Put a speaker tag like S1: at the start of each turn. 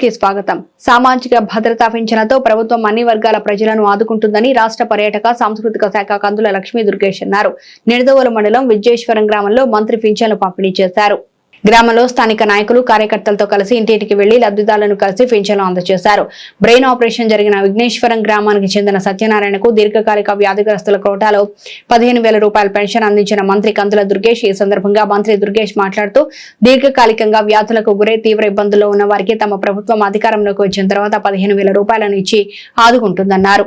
S1: కి స్వాగతం. సామాజిక భద్రతా పింఛనతో ప్రభుత్వం అన్ని వర్గాల ప్రజలను ఆదుకుంటుందని రాష్ట్ర పర్యాటక సాంస్కృతిక శాఖ కందుల లక్ష్మీ దుర్గేష్ అన్నారు. నిడదవోలు మండలం విజయేశ్వరం గ్రామంలో మంత్రి పింఛన్లు పంపిణీ చేశారు. గ్రామంలో స్థానిక నాయకులు కార్యకర్తలతో కలిసి ఇంటింటికి వెళ్ళి లబ్ధిదారులను కలిసి పింఛన్లు అందజేశారు. బ్రెయిన్ ఆపరేషన్ జరిగిన విఘ్నేశ్వరం గ్రామానికి చెందిన సత్యనారాయణకు దీర్ఘకాలిక వ్యాధిగ్రస్తుల కోటాలో పదిహేను వేల రూపాయల పెన్షన్ అందించిన మంత్రి కందుల దుర్గేష్ ఈ సందర్భంగా మంత్రి దుర్గేష్ మాట్లాడుతూ దీర్ఘకాలికంగా వ్యాధులకు గురై తీవ్ర ఇబ్బందుల్లో ఉన్న వారికి తమ ప్రభుత్వం అధికారంలోకి వచ్చిన తర్వాత పదిహేను వేల రూపాయలను ఇచ్చి ఆదుకుంటుందన్నారు.